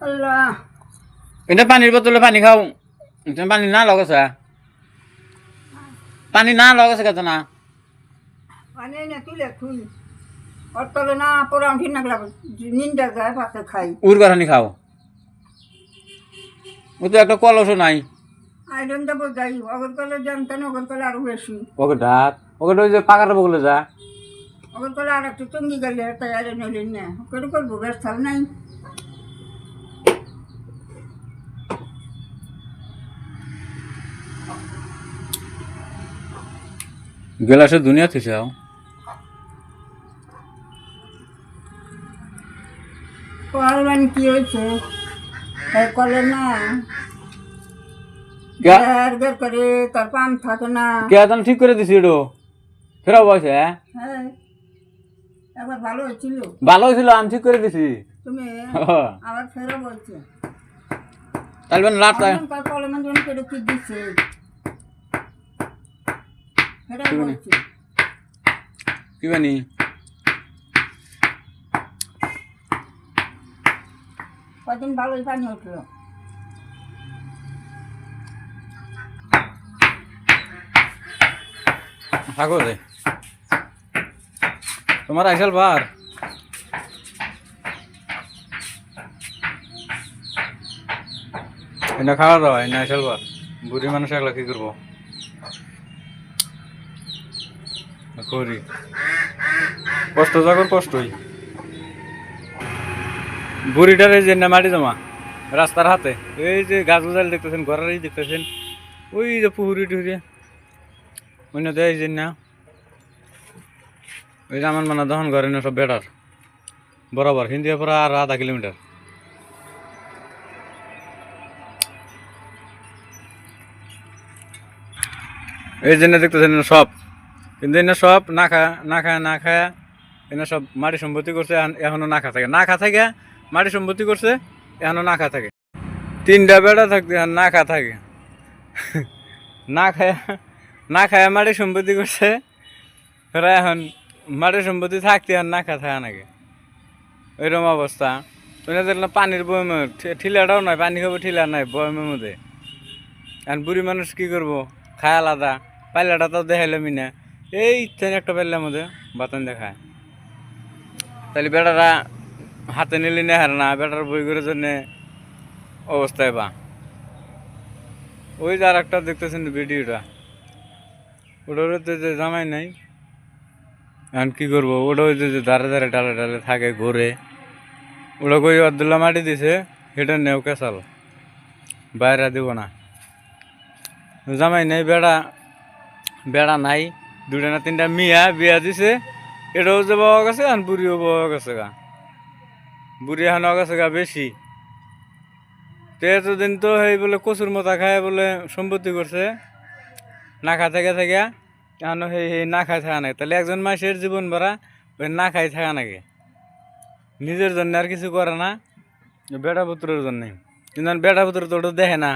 আল্লাহ। এটা পানির বোতলে পানি খাও। পানি না লগেছে পানি না লগেছে কত না? পানি না তুলে তুই ওর না পোড়াম ঠিক না নিন্দা যায় পাতে খাই উর গানি খাও। ও তো একটা কলসও নাই। আইরন দেবো যাই অগর কলে জানতেন অগর কলে আরও বেশি ওকে ডাক ওকে ওই যে পাকার বগলে যা। অগর কলে আর একটু চঙ্গি গেলে তাই আইরন হইলেন না? করে করব ব্যস্ত নাই। গেলাসে দুনিয়া থেকে আও। কলেন কি হয়েছে? এই না। কে- বের বের করে তার পান থাকে না। কে ঠিক করে দিছি এটো ফেরাও বয়সে হ্যাঁ? একবার ভালো হয়েছিল। ভালো হয়েছিল আমি ঠিক করে দিছি। তুমি আবার ফেরো বলছে। তাহলে লাট কলমের জন্য কি কি বানি? কদিন ভালোই পানি উঠল। থাকো রে। তোমার আইসাল বার? এনে খাওয়া দাওয়া এনে আইসাল বার। বুড়ি মানুষ একলা কি করব? করি। কষ্ট যখন কষ্টই। বুড়িটার এই যে মাটি জমা, রাস্তার হাতে, এই যে গাছ গুজাল দেখতেছেন ঘরেরই দেখতেছেন, ওই যে পুহুরি টুহুরি অন্য দেয় যে না। ওই যে আমার মানে দহন করে না সব বেটার বরাবর হিন্দি পর আর আধা কিলোমিটার। এই জন্য দেখতেছেন সব। কিন্তু এনে সব না খা না খায় না খায়, এনে সব মাটি সম্পত্তি করছে এখন- এখনও না খা থাকে। না খা থাকে, মাটি সম্পত্তি করছে, এখনও না খা থাকে। তিনটা বেড়া থাকতে না খা থাকে। না খায় না খায় মাটি সম্পত্তি করছে, ওরা এখন মাটি সম্পত্তি থাকতে আর না খা থাকে নাকি? ওইরকম অবস্থা। তুমি দেখলাম পানির বয়মে ঠিলাটাও নাই, পানি খাব ঠিলা নাই বয়মের মধ্যে। এখন বুড়ি মানুষ কি করব? খায় আলাদা, পাইলাটা তো দেখাইলামই না এই ইচ্ছেন একটা পাইলার মধ্যে বাতন দেখায়। তাহলে বেটারা হাতে নিলে নেহার না, বেটার বই করে জন্যে অবস্থায় বা। ওই যে আর একটা দেখতেছেন ভিডিওটা। ওটার তো যে জামাই নাই। এখন কি করব? ওটা ওই যে ধারে ধারে ডালে ডালে থাকে ঘুরে। ওটা কই আবদুল্লাহ মাটি দিছে, সেটা নেও কেসাল বাইরে দিব না। জামাই নাই, বেড়া বেড়া নাই। দুটা না তিনটা মিয়া বিয়া দিছে, এটাও যে বাবা গেছে আর বুড়িও বাবা গেছে গা। বুড়ি এখন গেছে গা বেশি। তো এতদিন তো এই বলে কচুর মতা খায় বলে সম্পত্তি করছে, না খা থেকে থেকে, এখন সেই সেই না খাই থাকা নাকি। তাহলে একজন মাসের জীবন ভরা, ওই না খাই থাকা নাকি। নিজের জন্য আর কিছু করে না, বেটা পুত্রের জন্য। কিন্তু বেটা পুত্র তো ওটা দেখে না।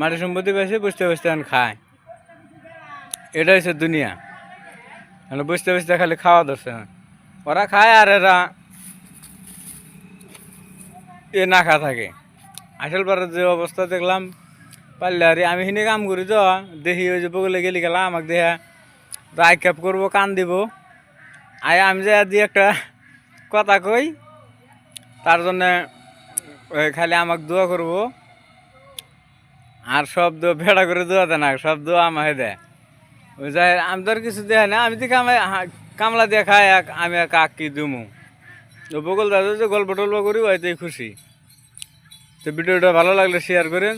মাটি সম্পত্তি পাইছে বসতে বসতে এখন খায়। এটা হচ্ছে দুনিয়া। মানে বসতে বসতে খালি খাওয়া ধরছে। ওরা খায় আর এরা এ না খা থাকে। আসল পাড়ার যে অবস্থা দেখলাম, পারলে আরে আমি হিনে কাম করি তো। দেখি ওই যে বগলে গেলি গেলাম আমাকে দেখা রায় ক্যাপ করব, কান দিব। আয়, আমি যে দিয়ে একটা কথা কই, তার জন্যে খালি আমাকে দোয়া করব। আর সব দোয়া, ভেড়া করে দোয়া দেয় না সব দোয়া আমাকে দেয়। যাই আমি কিছু দেয় না, আমি কামে কামলা দিয়ে খাই, এক আমি এক আক কি দুমু? তো বগল দাদা যে গল্প টল্প করি, ওইতেই খুশি। তো ভিডিওটা ভালো লাগলে শেয়ার করেন।